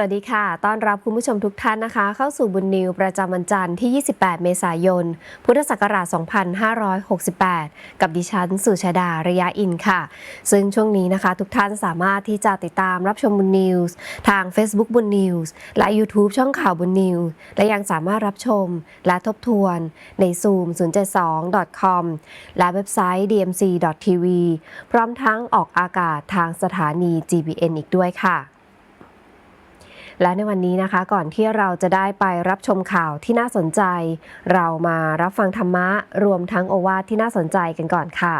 สวัสดีค่ะ ต้อนรับคุณผู้ชมทุกท่านนะคะ เข้าสู่บุญนิวประจำวันจันทร์ที่ 28 เมษายน พุทธศักราช 2568 กับดิฉัน สุชาดา ระยะอินค่ะ ซึ่งช่วงนี้นะคะ ทุกท่านสามารถที่จะติดตามรับชมบุญนิวส์ทาง Facebook บุญนิวส์และ YouTube ช่องข่าวบุญนิวส์และยังสามารถรับชมและทบทวนใน Zoom 072.com และเว็บไซต์ dmc.tv พร้อมทั้งออกอากาศทางสถานี GBN อีกด้วยค่ะ และในวันนี้นะคะก่อนที่เราจะได้ไปรับชมข่าวที่น่าสนใจ เรามารับฟังธรรมะรวมทั้งโอวาทที่น่าสนใจกันก่อนค่ะ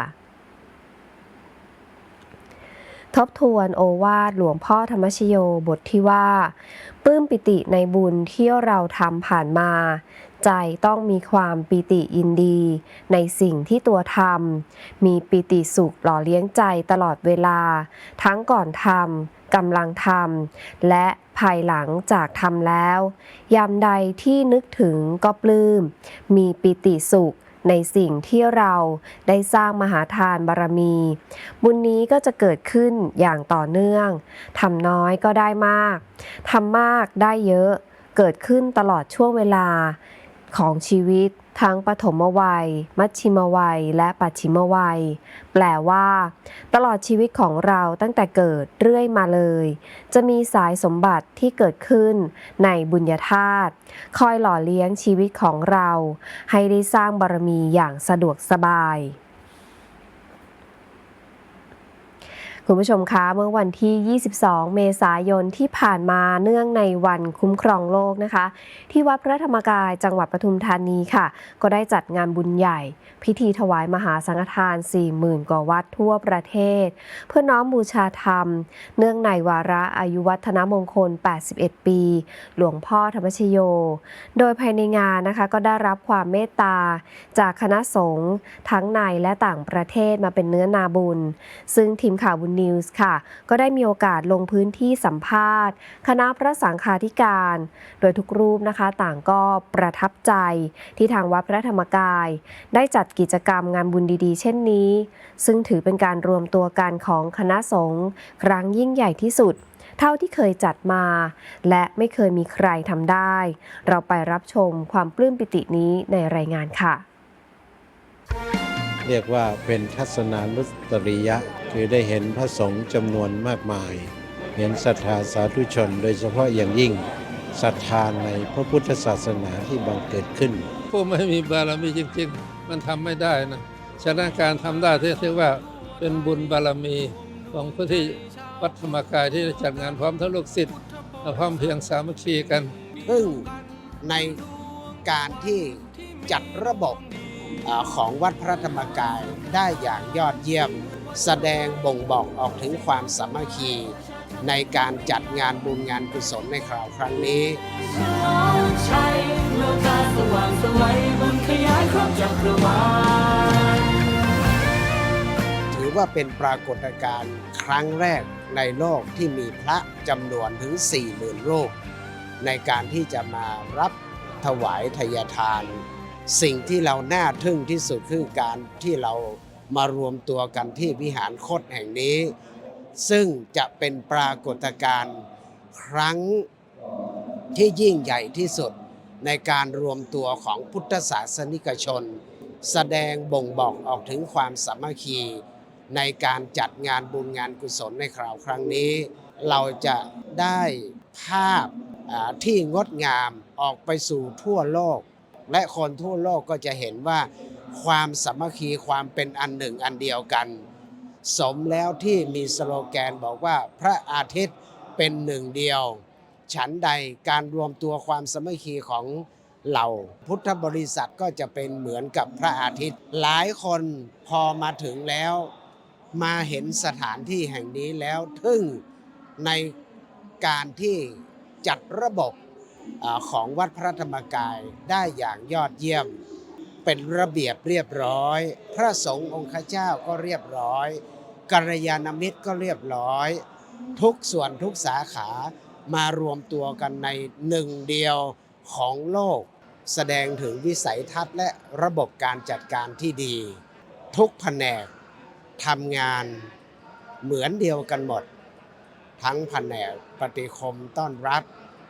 ทบทวนโอวาทหลวงพ่อธรรมชโยบทที่ว่าปลื้มปิติในบุญที่เราทำผ่านมา ใจต้องมีความปิติยินดี ในสิ่งที่ตัวทำมีปิติสุขหล่อเลี้ยงใจตลอดเวลา ทั้งก่อนทำกำลังทำและภายหลังจากทำแล้ว ยามใดที่นึกถึงก็ปลื้ม มีปิติสุขในสิ่งที่เราได้สร้างมหาทานบารมี บุญนี้ก็จะเกิดขึ้นอย่างต่อเนื่องทำน้อยก็ได้มากทำมากได้เยอะ เกิดขึ้นตลอดช่วงเวลา ของชีวิต ทั้งปฐมวัย มัชชิมวัย และปัจฉิมวัย แปลว่า ตลอดชีวิตของเราตั้งแต่เกิดเรื่อยมาเลย จะมีสายสมบัติที่เกิดขึ้นในบุญญาธาตุคอยหล่อเลี้ยงชีวิตของเรา ให้ได้สร้างบารมีอย่างสะดวกสบาย คุณผู้ชมคะเมื่อวันที่ 22 เมษายนที่ผ่านมาเนื่องในวันคุ้มครองโลกนะคะ ที่วัดพระธรรมกายจังหวัดปทุมธานีค่ะ ก็ได้จัดงานบุญใหญ่ พิธีถวายมหาสังฆทาน 40,000 กว่าวัดทั่วประเทศ เพื่อน้อมบูชาธรรม เนื่องในวาระอายุวัฒนมงคล 81 ปี หลวงพ่อธรรมชโย โดยภายในงานนะคะก็ได้รับความเมตตา จากคณะสงฆ์ทั้งในและต่างประเทศมาเป็นเนื้อนาบุญ ซึ่งทีมข่าวบุญนิวส์ค่ะ ก็ได้มีโอกาสลงพื้นที่สัมภาษณ์ คณะพระสังฆาธิการ โดยทุกรูปนะคะต่างก็ประทับใจที่ทางวัดพระธรรมกาย ได้จัดกิจกรรมงานบุญดีๆ เช่นนี้ ซึ่งถือเป็นการรวมตัวกันของคณะสงฆ์ครั้งยิ่งใหญ่ที่สุดเท่าที่เคยจัดมา และไม่เคยมีใครทำได้ เราไปรับชมความปลื้มปิตินี้ในรายงานค่ะ เรียกว่าเป็นทัศนานุตริยะ คือได้เห็นพระสงฆ์จำนวนมากมาย เห็นศรัทธาสาธุชน โดยเฉพาะอย่างยิ่งศรัทธาในพระพุทธศาสนาที่บังเกิดขึ้น ผู้ไม่มีบารมีจริง ๆ มันทำไม่ได้นะฉะนั้นการทำได้ที่เรียกว่าเป็นบุญบารมีของผู้ที่วัดธรรมกายที่ได้จัดงานพร้อมทั้งลูกศิษย์และพร้อมเพรียงสามัคคีกัน ซึ่งในการที่จัดระบบเออ ของวัดพระธรรมกายได้อย่างยอดเยี่ยม แสดงบ่งบอกออกถึงความสามัคคีในการจัดงานบุญงานกุศลในคราวครั้งนี้ถือว่าเป็นปรากฏการณ์ครั้งแรกในโลกที่มีพระจำนวนถึง 40,000 รูป ในการที่จะมารับถวายทายทาน สิ่งที่เราน่าทึ่งที่สุดคือการที่เรามารวมตัวกันที่วิหารโคตแห่งนี้ ซึ่งจะเป็นปรากฏการณ์ครั้งที่ยิ่งใหญ่ที่สุดในการรวมตัวของพุทธศาสนิกชน แสดงบ่งบอกออกถึงความสามัคคีในการจัดงานบุญงานกุศลในคราวครั้งนี้ เราจะได้ภาพที่งดงามออกไปสู่ทั่วโลก และคนทั่วโลกก็จะเห็นว่าความสามัคคีความเป็นอันหนึ่งอันเดียวกัน สมแล้วที่มีสโลแกนบอกว่าพระอาทิตย์เป็นหนึ่งเดียว ฉันใดการรวมตัวความสามัคคีของเหล่าพุทธบริษัทก็จะเป็นเหมือนกับพระอาทิตย์ หลายคนพอมาถึงแล้ว มาเห็นสถานที่แห่งนี้แล้วทึ่งในการที่จัดระบบ ของวัดพระธรรมกายได้อย่างยอดเยี่ยม เป็นระเบียบเรียบร้อย พระสงฆ์องค์ข้าเจ้าก็เรียบร้อยกัลยาณมิตรก็เรียบร้อย ทุกส่วนทุกสาขามารวมตัวกันในหนึ่งเดียวของโลก แสดงถึงวิสัยทัศน์และระบบการจัดการที่ดี ทุกแผนกทำงานเหมือนเดียวกันหมด ทั้งแผนกปฏิคมต้อนรับ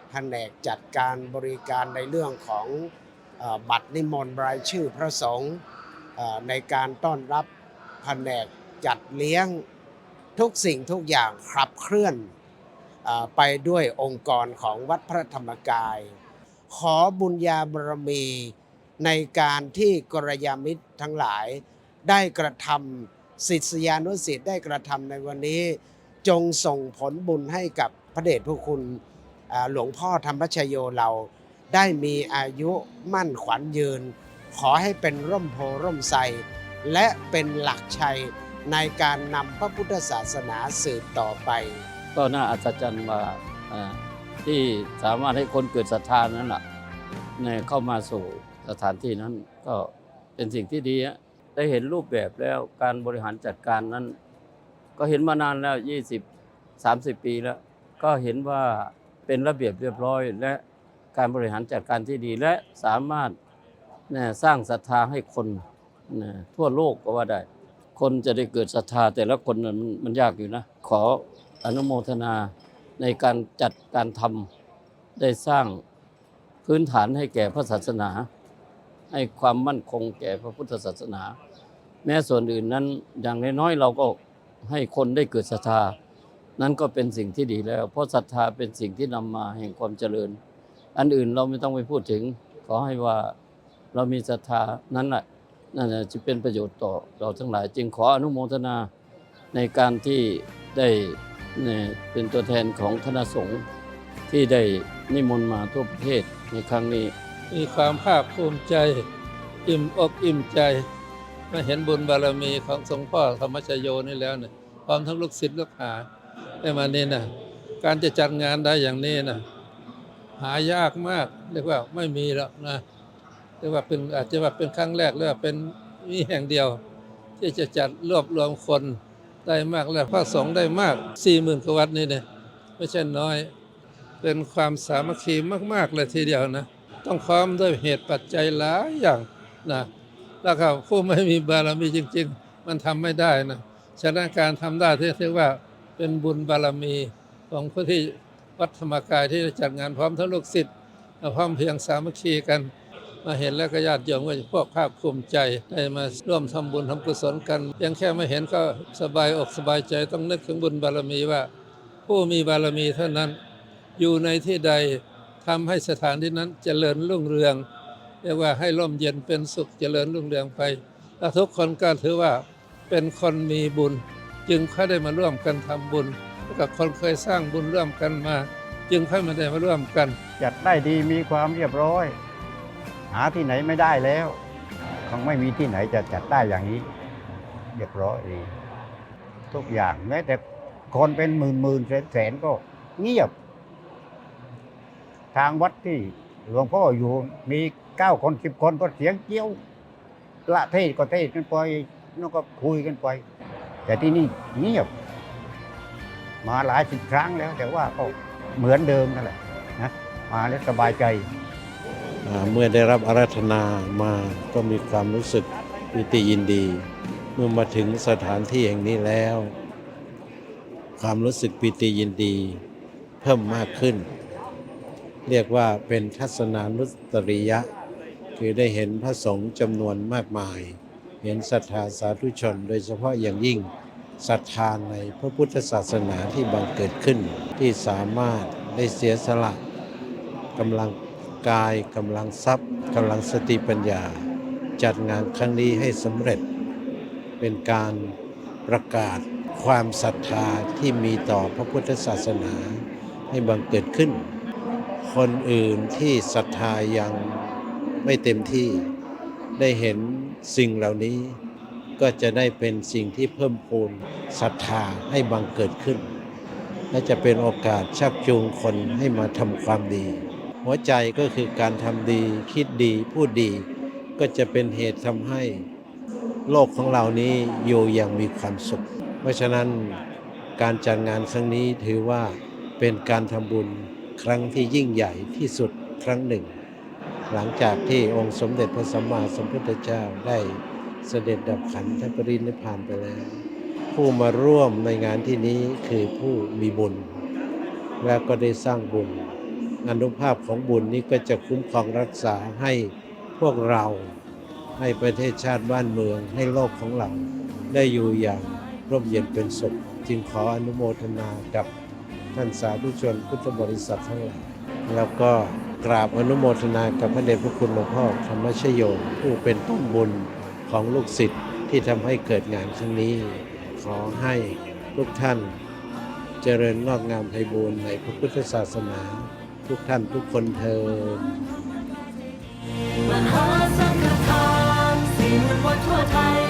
แผนกจัดการบริการในเรื่องของอบัตรนิมนต์รายชื่อพระสงฆ์ในการต้อนรับแผนกจัดเลี้ยงทุกสิ่งทุกอย่างขับเคลื่อนอไปด้วยองค์กรของวัดพระธรรมกาย ขอบุญญาบารมีในการที่กรยามิตรทั้งหลายได้กระทำศิษยานุศิษย์ได้กระทำในวันนี้ จงส่งผลบุญให้กับพระเดชพระคุณ หลวงพ่อธรรมชโยเราได้มีอายุมั่นขวัญยืน ขอให้เป็นร่มโพร่มไทรและเป็นหลักชัยในการนำพระพุทธศาสนาสืบต่อไป ก็น่าอัศจรรย์ว่าที่สามารถให้คนเกิดศรัทธานั้นแหละเนี่ยเข้ามาสู่สถานที่นั้นก็เป็นสิ่งที่ดีได้เห็นรูปแบบแล้วการบริหารจัดการนั้น ก็เห็นมานานแล้ว 20 30 ปีแล้ว ก็เห็นว่า เป็นระเบียบเรียบร้อย และการบริหารจัดการที่ดีและสามารถสร้างศรัทธาให้คนทั่วโลกก็ว่าได้ คนจะได้เกิดศรัทธาแต่ละคนมันมันยากอยู่นะ ขออนุโมทนาในการจัดการทำได้สร้างพื้นฐานให้แก่พระศาสนา ให้ความมั่นคงแก่พระพุทธศาสนา แม้ส่วนอื่นนั้นอย่างน้อยๆเราก็ให้คนได้เกิดศรัทธา นั้นก็เป็นสิ่งที่ดีแล้ว เพราะศรัทธาเป็นสิ่งที่นำมาแห่งความเจริญ อันอื่นเราไม่ต้องไปพูดถึง ขอให้ว่าเรามีศรัทธานั้นแหละนั่นจะเป็นประโยชน์ต่อเราทั้งหลาย จึงขออนุโมทนาในการที่ได้เป็นตัวแทนของคณะสงฆ์ที่ได้นิมนต์มาทั่วประเทศในครั้งนี้ มีความภาคภูมิใจ อิ่มอกอิ่มใจมาเห็นบุญบารมีของสงฆ์พ่อธรรมชโยนี่แล้วเนี่ยพร้อมทั้งลูกศิษย์ลูกหา ได้มานี่นะการจะจัดงานได้อย่างนี้นะหายากมากเรียกว่าไม่มีแล้วนะเรียกว่าเป็นอาจจะว่าเป็นครั้งแรกหรือว่าเป็นมีแห่งเดียว ที่จะจัดรวบรวมคนได้มากและพระสงฆ์ได้มากสี่หมื่นกวัดนี่เนี่ยไม่ใช่น้อย เป็นความสามัคคีมาก ๆ เลยทีเดียวนะ ต้องพร้อมด้วยเหตุปัจจัยหลายอย่างนะแล้วก็ผู้ไม่มีบารมีจริง ๆ มันทำไม่ได้นะฉะนั้นการทำได้ที่เรียกว่า เป็นบุญบารมีของผู้ที่วัดธรรมกายที่จัดงานพร้อมทั้งลูกศิษย์พร้อมเพียงสามัคคีกัน มาเห็นแล้วก็ญาติโยมก็พวกภาคภูมิใจได้มาร่วมทำบุญทำกุศลกันเพียงแค่ไม่เห็นก็สบายอกสบายใจต้องนึกถึงบุญบารมีว่า ผู้มีบารมีเท่านั้นอยู่ในที่ใดทำให้สถานที่นั้นเจริญรุ่งเรืองเรียกว่าให้ร่มเย็นเป็นสุขเจริญรุ่งเรืองไปและทุกคนก็ถือว่าเป็นคนมีบุญ จึงค่อยได้มาร่วมกันทำบุญกับคนเคยสร้างบุญร่วมกันมา จึงค่อยมาได้มาร่วมกัน จัดได้ดีมีความเรียบร้อย หาที่ไหนไม่ได้แล้วคงไม่มีที่ไหนจะจัดได้อย่างนี้ เรียบร้อยดีทุกอย่างแม้แต่คนเป็นหมื่นหมื่นแสนแสนก็เงียบ ทางวัดที่หลวงพ่ออยู่มีเก้าคนสิบคนก็เสียงเกี้ยว ละเทศก็เทศกันไปนั่นก็คุยกันไป แต่ที่นี่เงียบ มาหลายสิบครั้งแล้ว แต่ว่าก็เหมือนเดิมนั่นแหละนะมาแล้วสบายใจ เมื่อได้รับอาราธนามาก็มีความรู้สึกปิติยินดี เมื่อมาถึงสถานที่แห่งนี้แล้ว ความรู้สึกปิติยินดี เพิ่มมากขึ้น เรียกว่าเป็นทัศนานุตริยะ คือได้เห็นพระสงฆ์จำนวนมากมาย เห็นศรัทธาสาธุชนโดยเฉพาะอย่างยิ่ง ศรัทธาในพระพุทธศาสนาที่บังเกิดขึ้น ที่สามารถได้เสียสละกำลังกายกำลังทรัพย์กำลังสติปัญญา จัดงานครั้งนี้ให้สำเร็จ เป็นการประกาศความศรัทธาที่มีต่อพระพุทธศาสนาให้บังเกิดขึ้น คนอื่นที่ศรัทธายังไม่เต็มที่ได้เห็นสิ่งเหล่านี้ ก็จะได้เป็นสิ่งที่เพิ่มพูนศรัทธาให้บังเกิดขึ้น และจะเป็นโอกาสชักจูงคนให้มาทำความดี หัวใจก็คือการทำดีคิดดีพูดดี ก็จะเป็นเหตุทำให้โลกของเรานี้อยู่อย่างมีความสุข เพราะฉะนั้นการจัดงานครั้งนี้ถือว่าเป็นการทำบุญครั้งที่ยิ่งใหญ่ที่สุดครั้งหนึ่ง หลังจากที่องค์สมเด็จพระสัมมาสัมพุทธเจ้าได้ เสด็จดับขันธปรินิพานไปแล้ว ผู้มาร่วมในงานที่นี้คือผู้มีบุญ แล้วก็ได้สร้างบุญอนุภาพของบุญนี้ก็จะคุ้มครองรักษาให้พวกเรา ให้ประเทศชาติบ้านเมืองให้โลกของเรา ได้อยู่อย่างร่มเย็นเป็นสุข จึงขออนุโมทนากับท่านสาธุชนพุทธบริษัททั้งหลายแล้วก็กราบอนุโมทนากับพระเดชพระคุณหลวงพ่อธรรมชโยผู้เป็นต้นบุญ ของลูกศิษย์ที่ทำให้เกิดงานครั้งนี้ ขอให้ทุกท่าน เจริญงอกงามไพบูรณ์ในพระพุทธศาสนา ทุกท่านทุกคนเทอญมหาสังฆทานสี่หมื่นวลทั่วไทย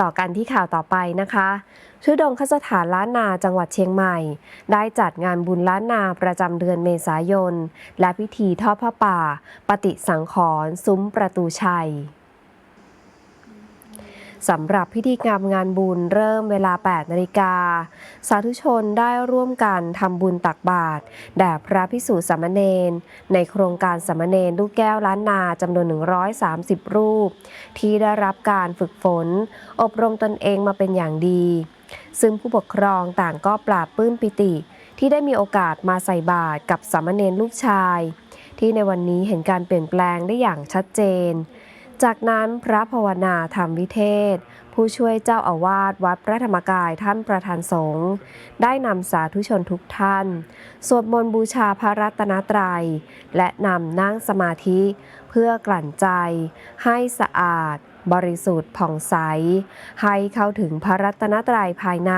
ต่อกันที่ข่าวต่อไปนะคะชุดงคสถานล้านนาจังหวัดเชียงใหม่ ได้จัดงานบุญล้านนาประจำเดือนเมษายน และพิธีทอดผ้าป่า ปฏิสังขรณ์ซุ้มประตูชัย สำหรับพิธีงานงานบุญเริ่มเวลา 8 นาฬิกา สาธุชนได้ร่วมกันทำบุญตักบาตรแด่พระพิสุสามเณรในโครงการสามเณรลูกแก้วล้านนาจำนวน 130 รูป ที่ได้รับการฝึกฝน อบรมตนเองมาเป็นอย่างดี ซึ่งผู้ปกครองต่างก็ปราบปลื้มปิติ ที่ได้มีโอกาสมาใส่บาตรกับสามเณรลูกชาย ที่ในวันนี้เห็นการเปลี่ยนแปลงได้อย่างชัดเจน จากนั้นพระภาวนาธรรมวิเทศ ผู้ช่วยเจ้าอาวาสวัดพระธรรมกายท่านประธานสงฆ์ได้นำสาธุชนทุกท่าน สวดมนต์บูชาพระรัตนตรัย และนำนั่งสมาธิเพื่อกลั่นใจ ให้สะอาด บริสุทธิ์ผ่องใส ให้เข้าถึงพระรัตนตรัยภายใน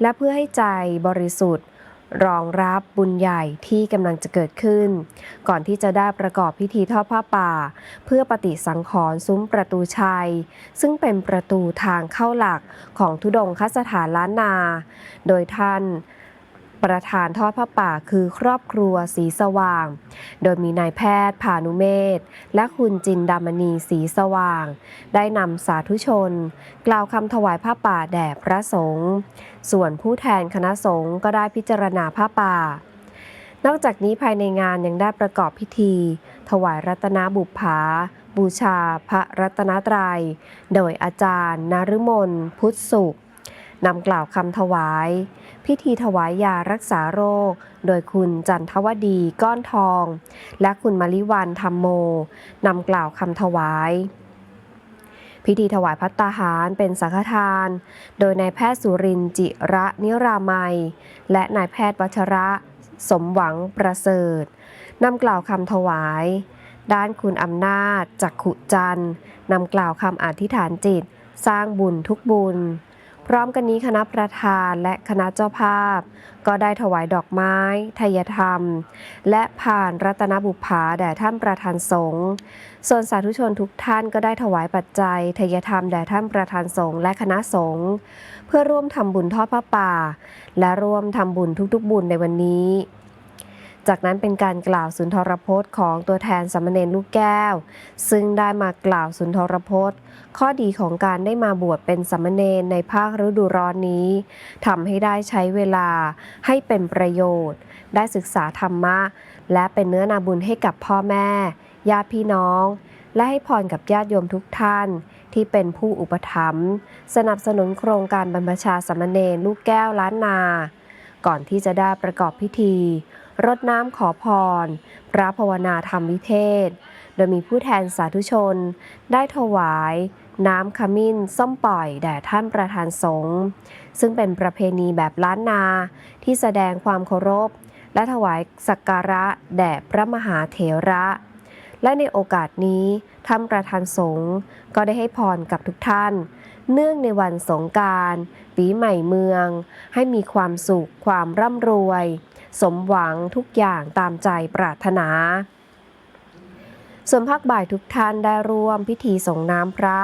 และเพื่อให้ใจบริสุทธิ์ รองรับบุญใหญ่ที่กำลังจะเกิดขึ้น ก่อนที่จะได้ประกอบพิธีทอดผ้าป่า เพื่อปฏิสังขรณ์ซุ้มประตูชัย ซึ่งเป็นประตูทางเข้าหลักของทุดงคสถานล้านนา โดยท่าน ประธานทอดผ้าป่าคือครอบครัวสีสว่าง โดยมีนายแพทย์พานุเมธและคุณจินดามณีสีสว่าง ได้นำสาธุชน กล่าวคำถวายผ้าป่าแด่พระสงฆ์ส่วนผู้แทนคณะสงฆ์ก็ได้พิจารณาผ้าป่า นอกจากนี้ภายในงานยังได้ประกอบพิธี ถวายรัตนบุปผาบูชาพระรัตนตรัย โดยอาจารย์นฤมลพุทธสุขนำกล่าวคำถวาย พิธีถวายยารักษาโรค โดยคุณจันทวดีก้อนทอง และคุณมาริวันธรรมโมนำกล่าวคำถวายพิธีถวายพัตตาหารเป็นสังฆทาน โดยนายแพทย์สุรินจิระนิรามัย และนายแพทย์วัชระสมหวังประเสริฐนำกล่าวคำถวาย ด้านคุณอำนาจจักขุจันนำกล่าวคำอธิษฐานจิต สร้างบุญทุกบุญ พร้อมกันนี้คณะประธานและคณะเจ้าภาพ ก็ได้ถวายดอกไม้ทายธรรม และผ่านรัตนบุพภาแด่ท่านประธานสงฆ์ส่วนสาธุชนทุกท่านก็ได้ถวายปัจจัยทายธรรมแด่ท่านประธานสงฆ์และคณะสงฆ์เพื่อร่วมทำบุญทอดพระป่า และร่วมทำบุญทุกๆ บุญในวันนี้ จากนั้นเป็นการกล่าวสุนทรพจน์ของตัวแทนสามเณรลูกแก้ว ซึ่งได้มากล่าวสุนทรพจน์ ข้อดีของการได้มาบวชเป็นสามเณรในภาคฤดูร้อนนี้ทำให้ได้ใช้เวลาให้เป็นประโยชน์ ได้ศึกษาธรรมะ และเป็นเนื้อนาบุญให้กับพ่อแม่ญาติพี่น้อง และให้พรกับญาติโยมทุกท่านที่เป็นผู้อุปถัมภ์สนับสนุนโครงการบรรพชาสามเณรลูกแก้วล้านนา ก่อนที่จะได้ประกอบพิธี รดน้ำขอพร พระภาวนาธรรมวิเทศ โดยมีผู้แทนสาธุชน ได้ถวาย น้ำขมิ้นส้มปล่อยแด่ท่านประธานสงฆ์ซึ่งเป็นประเพณีแบบล้านนาที่แสดงความเคารพ และถวายสักการะแด่พระมหาเถระ และในโอกาสนี้ท่านประธานสงฆ์ก็ได้ให้พรกับทุกท่าน เนื่องในวันสงการ ปีใหม่เมือง ให้มีความสุขความร่ำรวย สมหวังทุกอย่างตามใจปรารถนา ส่วนภาคบ่ายทุกท่านได้ร่วมพิธีส่งน้ำพระ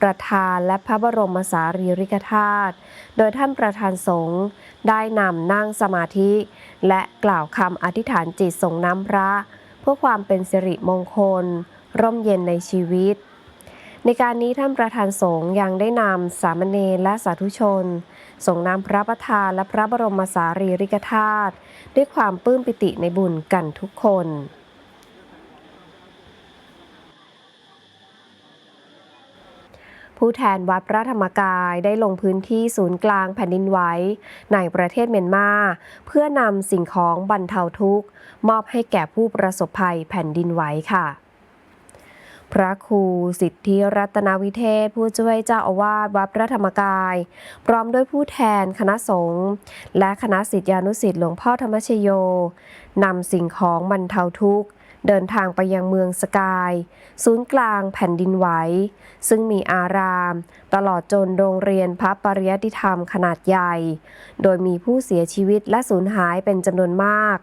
ประธานและพระบรมสารีริกธาตุ โดยท่านประธานสงฆ์ได้นำนั่งสมาธิ และกล่าวคำอธิษฐานจิตส่งน้ำพระ เพื่อความเป็นสิริมงคล ร่มเย็นในชีวิตในการนี้ท่านประธานสงฆ์ยังได้นำสามเณรและสาธุชน ส่งน้ำพระประธานและพระบรมสารีริกธาตุด้วยความปลื้มปิติในบุญกันทุกคนผู้แทนวัดพระธรรมกายได้ลงพื้นที่ศูนย์กลางแผ่นดินไหวในประเทศเมียนมา เพื่อนำสิ่งของบรรเทาทุกข์ มอบให้แก่ผู้ประสบภัยแผ่นดินไหวค่ะ พระครูสิทธิรัตนวิเทศ ผู้ช่วยเจ้าอาวาสวัดพระธรรมกาย พร้อมด้วยผู้แทนคณะสงฆ์และคณะศิษยานุศิษย์หลวงพ่อธรรมชโยนำสิ่งของบรรเทาทุกข์ เดินทางไปยังเมืองสกาย ศูนย์กลางแผ่นดินไหว ซึ่งมีอาราม ตลอดจนโรงเรียนพระปริยติธรรมขนาดใหญ่ โดยมีผู้เสียชีวิตและสูญหายเป็นจำนวนมาก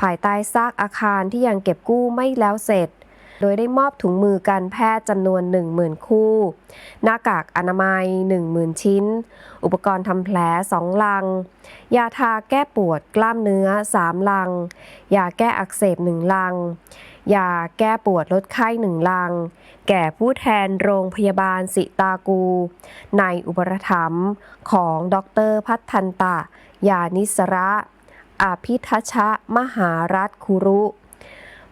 ภายใต้ซากอาคารที่ยังเก็บกู้ไม่แล้วเสร็จ โดยได้มอบถุงมือการแพทย์จำนวน 10,000 คู่ หน้ากากอนามัย 10,000 ชิ้น อุปกรณ์ทำแผล 2 ลัง ยาทาแก้ปวดกล้ามเนื้อ 3 ลัง ยาแก้อักเสบ 1 ลัง ยาแก้ปวดลดไข้1ลัง แก่ผู้แทนโรงพยาบาลสิตากู ในอุปถัมภ์ของดรพัฒนตะ ยานิสระอาพิทัชชะมหารัฐคุรุ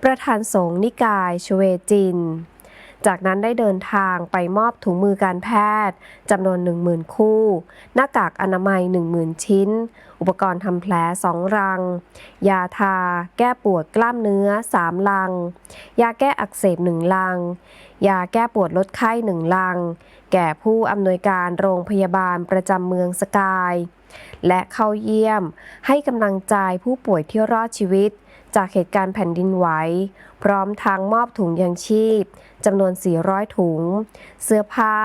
ประธานสงฆ์นิกายชเวจิน จากนั้นได้เดินทางไปมอบถุงมือการแพทย์จำนวน 10,000 คู่ หน้ากากอนามัย 10,000 ชิ้น อุปกรณ์ทำแผล 2 รัง ยาทา แก้ปวดกล้ามเนื้อ 3 ลัง ยาแก้อักเสบ 1 ลัง ยาแก้ปวดลดไข้ 1 ลัง แก่ผู้อำนวยการโรงพยาบาลประจำเมืองสกายและเข้าเยี่ยมให้กำลังใจผู้ป่วยที่รอดชีวิต จากเหตุการณ์แผ่นดินไหว พร้อมทางมอบถุงยางชีพจำนวน 400 ถุง เสื้อผ้า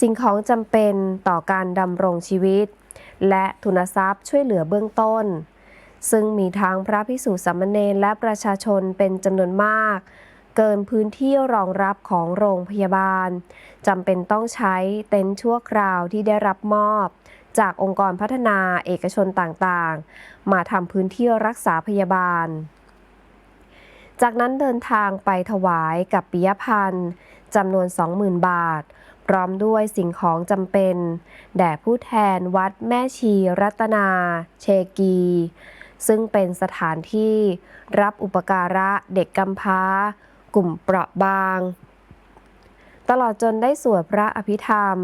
สิ่งของจำเป็นต่อการดำรงชีวิต และทุนทรัพย์ช่วยเหลือเบื้องต้น ซึ่งมีทางพระพิสุสามเณรและประชาชนเป็นจำนวนมาก เกินพื้นที่รองรับของโรงพยาบาลจำเป็นต้องใช้เต็นท์ชั่วคราวที่ได้รับมอบจากองค์กรพัฒนาเอกชนต่างๆ มาทำพื้นที่รักษาพยาบาล จากนั้นเดินทางไปถวายกับปิยพันธ์จำนวน 20,000 บาท พร้อมด้วยสิ่งของจำเป็น แด่ผู้แทนวัดแม่ชีรัตนา เชกี ซึ่งเป็นสถานที่รับอุปการะเด็กกำพร้า กลุ่มเปราะบาง ตลอดจนได้สวดพระอภิธรรม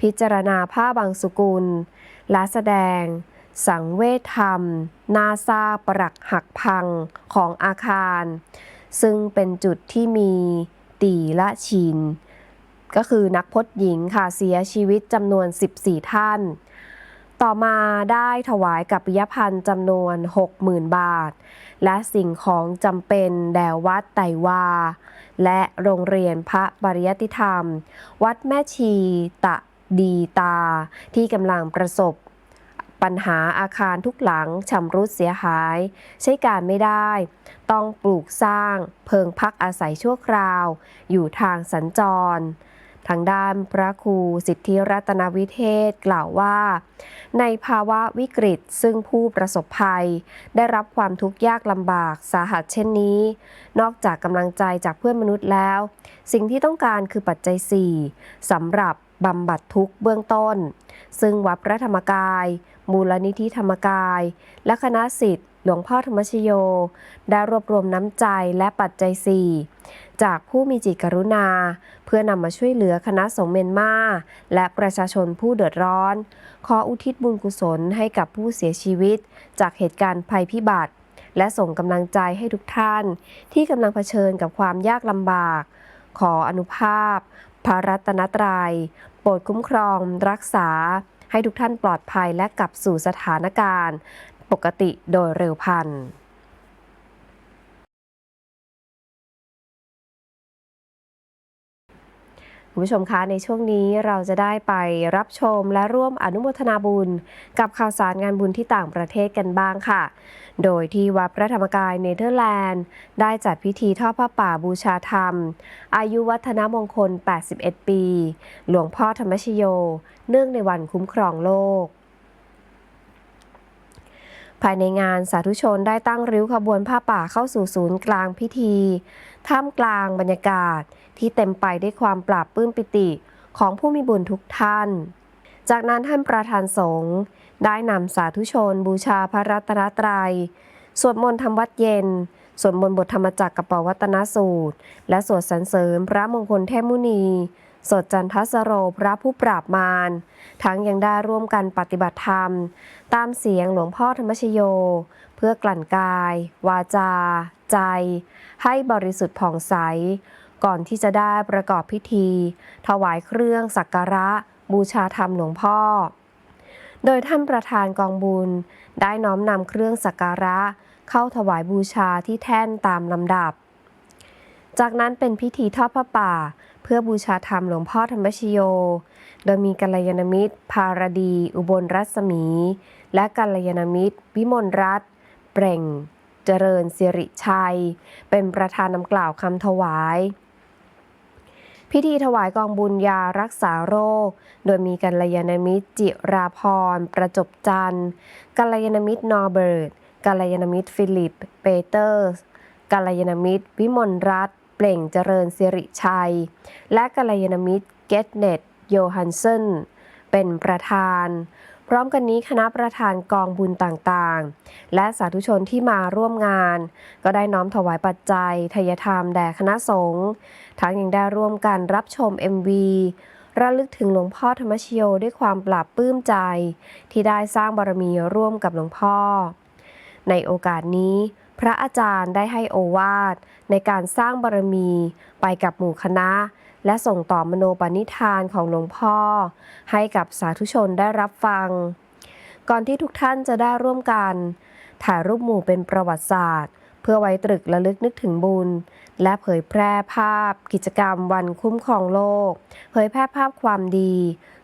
พิจารณาผ้าบางสุกุล และแสดง สังเวชธรรม นาซาปรักหักพังของอาคาร ซึ่งเป็นจุดที่มีตีละชิน ก็คือนักพจน์หญิงค่ะเสียชีวิตจำนวน 14 ท่าน ต่อมาได้ถวายกับปิยพันธ์จำนวน 60,000 บาท และสิ่งของจำเป็นแด่วัดไตวา และโรงเรียนพระปริยติธรรม วัดแม่ชีตะดีตาที่กำลังประสบ ปัญหาอาคารทุกหลังชำรุดเสียหาย ใช้การไม่ได้ ต้องปลูกสร้าง เพิงพักอาศัยชั่วคราว อยู่ทางสัญจร ทางด้านพระครูสิทธิรัตนวิเทศกล่าวว่า ในภาวะวิกฤตซึ่งผู้ประสบภัย ได้รับความทุกข์ยากลำบากสาหัสเช่นนี้ นอกจากกำลังใจจากเพื่อนมนุษย์แล้ว สิ่งที่ต้องการคือปัจจัย4สำหรับ บำบัดทุกข์เบื้องต้น ซึ่งวัดพระธรรมกาย มูลนิธิธรรมกาย และคณะสิทธิ์หลวงพ่อธรรมชโย ได้รวบรวมน้ำใจและปัจจัย4จากผู้มีจิตกรุณา เพื่อนำมาช่วยเหลือคณะสงฆ์เมียนมา และประชาชนผู้เดือดร้อน ขออุทิศบุญกุศลให้กับผู้เสียชีวิต จากเหตุการณ์ภัยพิบัติ และส่งกำลังใจให้ทุกท่าน ที่กำลังเผชิญกับความยากลำบาก ขออนุภาพ พระรัตนตรยัย โปรดคุ้มครอง รักษา ให้ทุกท่านปลอดภัยและกลับสู่สถานการณ์ ปกติโดยเร็วพันธ์ คุณผู้ชมคะในช่วงนี้เราจะได้ไปรับชมและร่วมอนุโมทนาบุญ กับข่าวสารงานบุญที่ต่างประเทศกันบ้างค่ะ โดยที่วัดพระธรรมกายเนเธอร์แลนด์ ได้จัดพิธีทอดผ้าป่าบูชาธรรม อายุวัฒนมงคล 81 ปี หลวงพ่อธรรมชโย เนื่องในวันคุ้มครองโลก ภายในงานสาธุชนได้ตั้งริ้วขบวนผ้าป่าเข้าสู่ศูนย์กลางพิธี ท่ามกลางบรรยากาศที่เต็มไปด้วยความปราบปื้มปิติของผู้มีบุญทุกท่าน จากนั้นท่านประธานสงฆ์ได้นำสาธุชน บูชาพระรัตนตรัย สวดมนต์ทำวัดเย็น สวดมนต์บทธรรมจักรกับปวัตนสูตร และสวดสรรเสริญพระมงคลเทพมุนี สดจันทสโรพระผู้ปราบมาร ทั้งยังได้ร่วมกันปฏิบัติธรรม ตามเสียงหลวงพ่อธรรมชโย เพื่อกลั่นกาย วาจา ใจ ให้บริสุทธิ์ผ่องใส ก่อนที่จะได้ประกอบพิธี ถวายเครื่องสักการะ บูชาธรรมหลวงพ่อ โดยท่านประธานกองบุญ ได้น้อมนำเครื่องสักการะ เข้าถวายบูชาที่แท่นตามลำดับ จากนั้นเป็นพิธีทอดผ้าป่า เพื่อบูชาธรรมหลวงพ่อธรรมชโย โดยมีกัลยาณมิตร ภารดี อุบลรัศมี และกัลยาณมิตร วิมลรัตน์เปล่ง เจริญสิริชัย เป็นประธานนำกล่าวคำถวาย พิธีถวายกองบุญยารักษาโรค โดยมีกัลยาณมิตร จิราพร ประจบจันทร์กัลยาณมิตรนอร์เบิร์ตกัลยาณมิตรฟิลิป เปเตอร์สกัลยาณมิตร วิมลรัตน เปล่งเจริญสิริชัย และกัลยาณมิตรเกตเนตโยฮันเซนเป็นประธาน พร้อมกันนี้คณะประธานกองบุญต่างๆ และสาธุชนที่มาร่วมงาน ก็ได้น้อมถวายปัจจัยทายธรรมแด่คณะสงฆ์ทั้งยังได้ร่วมกันรับชม MV ระลึกถึงหลวงพ่อธรรมชโยด้วยความปราบปลื้มใจ ที่ได้สร้างบารมีร่วมกับหลวงพ่อ ในโอกาสนี้ พระอาจารย์ได้ให้โอวาทในการสร้างบารมีไปกับหมู่คณะ และส่งต่อมโนปณิธานของหลวงพ่อ ให้กับสาธุชนได้รับฟัง ก่อนที่ทุกท่านจะได้ร่วมกัน ถ่ายรูปหมู่เป็นประวัติศาสตร์ เพื่อไว้ตรึกระลึกนึกถึงบุญ และเผยแพร่ภาพ กิจกรรมวันคุ้มครองโลก เผยแพร่ภาพความดี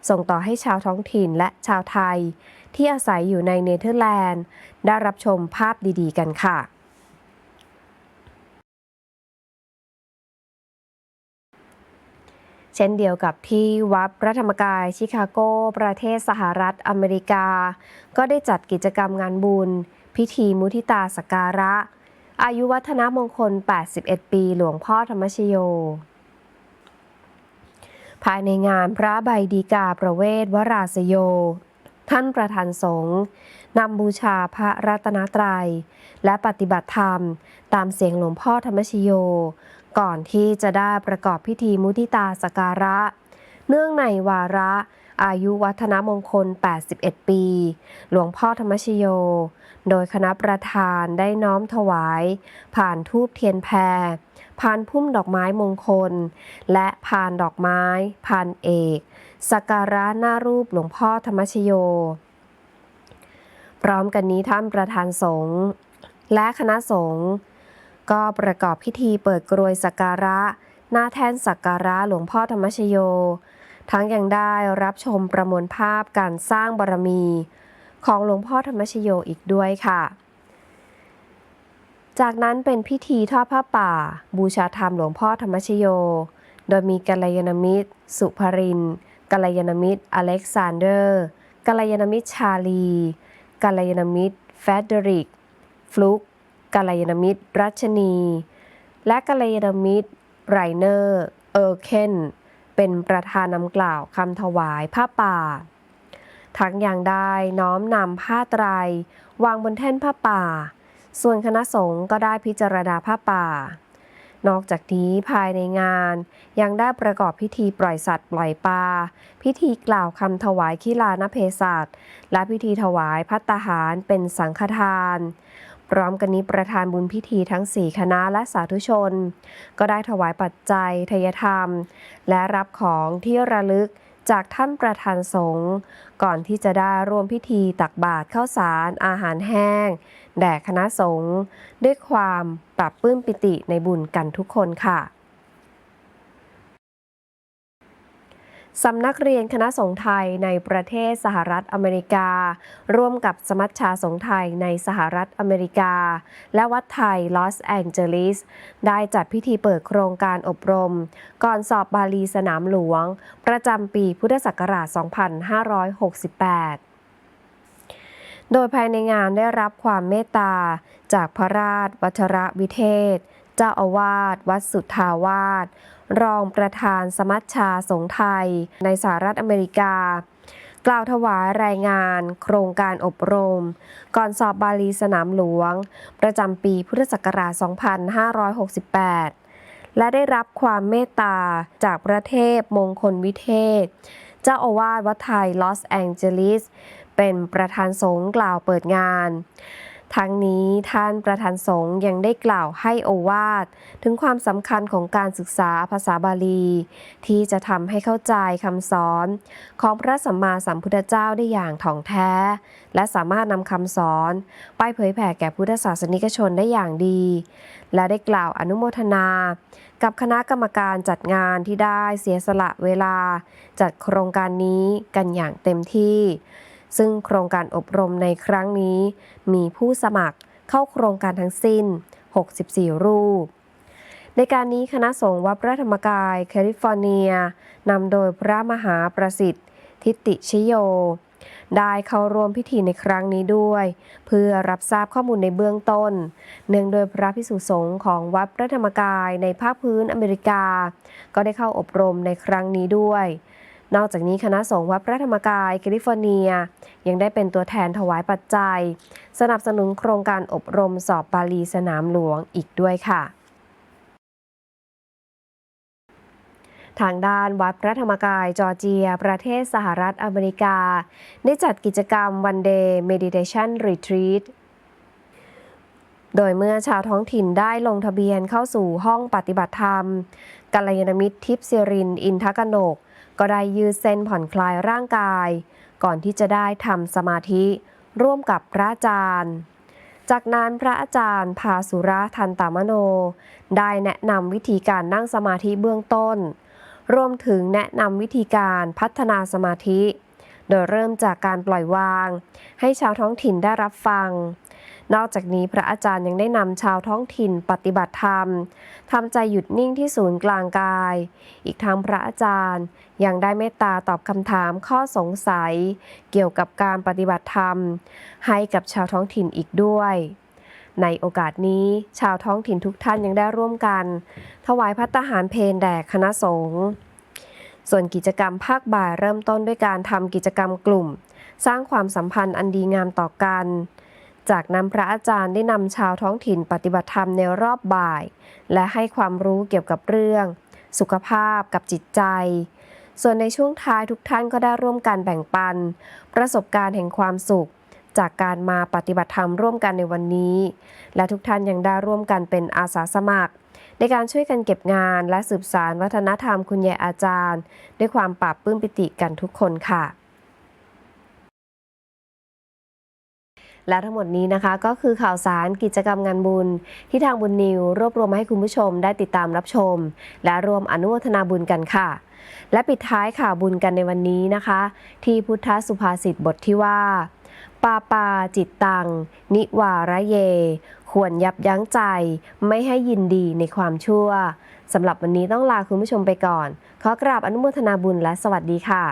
ส่งต่อให้ชาวท้องถิ่นและชาวไทย ที่อาศัยอยู่ในเนเธอร์แลนด์ ได้รับชมภาพดีๆ กันค่ะ เช่นเดียวกับที่วัดพระธรรมกายชิคาโก ประเทศสหรัฐอเมริกา ก็ได้จัดกิจกรรมงานบุญ พิธีมุทิตาสการะ อายุวัฒนมงคล 81 ปีหลวงพ่อธรรมชโย ภายในงานพระใบดีกาประเวศวราสโย ท่านประธานสงฆ์นำบูชาพระรัตนตรัย และปฏิบัติธรรม ตามเสียงหลวงพ่อธรรมชโย ก่อนที่จะได้ประกอบพิธีมุทิตาสการะ เนื่องในวาระ อายุวัฒนมงคล 81 ปี หลวงพ่อธรรมชโย โดยคณะประธานได้น้อมถวาย ผ่านทูบเทียนแพรผ่านพุ่มดอกไม้มงคล และผ่านดอกไม้ผ่านเอกสักการะหน้ารูปหลวงพ่อธรรมชโย พร้อมกันนี้ท่านประธานสงฆ์และคณะสงฆ์ ก็ประกอบพิธีเปิดกรวยสักการะ หน้าแท่นสักการะหลวงพ่อธรรมชโย ทั้งยังได้รับชมประมวลภาพการสร้างบารมี ของหลวงพ่อธรรมชโยอีกด้วยค่ะ จากนั้นเป็นพิธีทอดผ้าป่า บูชาธรรมหลวงพ่อธรรมชโย โดยมีกัลยาณมิตร สุภรินกัลยาณมิตร อเล็กซานเดอร์กัลยาณมิตรชาลีกัลยาณมิตรเฟเดริก ฟลุก กัลยาณมิตร รัชนี และกัลยาณมิตรไรเนอร์ เออร์เคน เป็นประธานนำกล่าวคำถวายผ้าป่า ทั้งอยังได้น้อมนำผ้าไตรวางบนแท่นผ้าป่า ส่วนคณะสงฆ์ก็ได้พิจารณาผ้าป่า นอกจากนี้ภายในงานยังได้ประกอบพิธีปล่อยสัตว์ปล่อยปลา พิธีกล่าวคำถวายขีลานเพศัตและพิธีถวายพัตตาหารเป็นสังฆทาน พร้อมกันนี้ประธานบุญพิธีทั้ง 4 คณะและสาธุชน ก็ได้ถวายปัจจัยทยธรรม และรับของที่ระลึกจากท่านประธานสงฆ์ก่อนที่จะได้ร่วมพิธีตักบาตรข้าวสารอาหารแห้ง แด่คณะสงฆ์ด้วยความปรับปื้มปิติในบุญกันทุกคนค่ะ สำนักเรียนคณะสงฆ์ไทยในประเทศสหรัฐอเมริกา ร่วมกับสมัชชาสงฆ์ไทยในสหรัฐอเมริกา และวัดไทยลอสแองเจลิส ได้จัดพิธีเปิดโครงการอบรม ก่อนสอบบาลีสนามหลวง ประจำปีพุทธศักราช 2568โดยภายในงานได้รับความเมตตา จากพระราชวัชระวิเทศ เจ้าอาวาส วัดสุทธาวาส รองประธานสมัชชาสงฆ์ไทย ในสหรัฐอเมริกา กล่าวถวายรายงาน โครงการอบรม ก่อนสอบบาลีสนามหลวง ประจำปีพุทธศักราช 2568 และได้รับความเมตตาจากพระเทพมงคลวิเทศ เจ้าอาวาสวัดไทยลอสแองเจลิส เป็นประธานสงฆ์กล่าวเปิดงาน ทั้งนี้ท่านประธานสงฆ์ยังได้กล่าวให้โอวาทถึงความสำคัญของการศึกษาภาษาบาลี ที่จะทำให้เข้าใจคำสอนของพระสัมมาสัมพุทธเจ้าได้อย่างถ่องแท้ และสามารถนำคำสอนไปเผยแผ่แก่พุทธศาสนิกชนได้อย่างดี และได้กล่าวอนุโมทนา กับคณะกรรมการจัดงานที่ได้เสียสละเวลา จัดโครงการนี้กันอย่างเต็มที่ ซึ่งโครงการอบรมในครั้งนี้ มีผู้สมัครเข้าโครงการทั้งสิ้น 64 รูป ในการนี้คณะสงฆ์วัดพระธรรมกายแคลิฟอร์เนียนำโดยพระมหาประสิทธิ์ ทิติชโย ได้เข้าร่วมพิธีในครั้งนี้ด้วย เพื่อรับทราบข้อมูลในเบื้องต้น เนื่องโดยพระพิสุสงฆ์ของวัดพระธรรมกายในภาคพื้นอเมริกา ก็ได้เข้าอบรมในครั้งนี้ด้วย นอกจากนี้คณะสงฆ์วัดพระธรรมกายแคลิฟอร์เนีย ยังได้เป็นตัวแทนถวายปัจจัย สนับสนุนโครงการอบรมสอบบาลีสนามหลวงอีกด้วยค่ะทางด้านวัดพระธรรมกายจอร์เจีย ประเทศสหรัฐอเมริกา ได้จัดกิจกรรม One Day Meditation Retreat โดยเมื่อชาวท้องถิ่นได้ลงทะเบียนเข้าสู่ห้องปฏิบัติธรรมกัลยาณมิตรทิพย์สิริน อินทกนก ก็ได้ยืดเส้นผ่อนคลายร่างกาย ก่อนที่จะได้ทำสมาธิร่วมกับพระอาจารย์ จากนั้นพระอาจารย์พาสุระทันตามโน ได้แนะนำวิธีการนั่งสมาธิเบื้องต้น รวมถึงแนะนำวิธีการพัฒนาสมาธิ โดยเริ่มจากการปล่อยวาง ให้ชาวท้องถิ่นได้รับฟัง นอกจากนี้พระอาจารย์ยังได้นำชาวท้องถิ่นปฏิบัติธรรมทำใจหยุดนิ่งที่ศูนย์กลางกาย อีกทั้งพระอาจารย์ยังได้เมตตาตอบคำถามข้อสงสัย เกี่ยวกับการปฏิบัติธรรม ให้กับชาวท้องถิ่นอีกด้วยในโอกาสนี้ชาวท้องถิ่นทุกท่านยังได้ร่วมกัน ถวายพัตตาหารเพลแด่คณะสงฆ์ ส่วนกิจกรรมภาคบ่ายเริ่มต้นด้วยการทำกิจกรรมกลุ่ม สร้างความสัมพันธ์อันดีงามต่อกัน จากนั้นพระอาจารย์ได้นำชาวท้องถิ่นปฏิบัติธรรมในรอบบ่าย และให้ความรู้เกี่ยวกับเรื่อง สุขภาพกับจิตใจ ส่วนในช่วงท้ายทุกท่านก็ได้ร่วมกันแบ่งปัน ประสบการณ์แห่งความสุข จากการมาปฏิบัติธรรมร่วมกันในวันนี้ และทุกท่านยังได้ร่วมกันเป็นอาสาสมัคร ในการช่วยกันเก็บงานและสืบสารวัฒนธรรมคุณยายอาจารย์ ด้วยความปราบปื้มปิติกันทุกคนค่ะ และทั้งหมดนี้นะคะก็คือข่าวสารกิจกรรมงานบุญ ที่ทางบุญนิว รวบรวมมาให้คุณผู้ชมได้ติดตามรับชม และรวมอนุโมทนาบุญกันค่ะ และปิดท้ายข่าวบุญกันในวันนี้นะคะ ที่พุทธสุภาษิตบทที่ว่า ปาปาจิตตัง นิวาระเย ควรยับยั้งใจ ไม่ให้ยินดีในความชั่วสำหรับวันนี้ต้องลาคุณผู้ชมไปก่อน ขอกราบอนุโมทนาบุญและสวัสดีค่ะ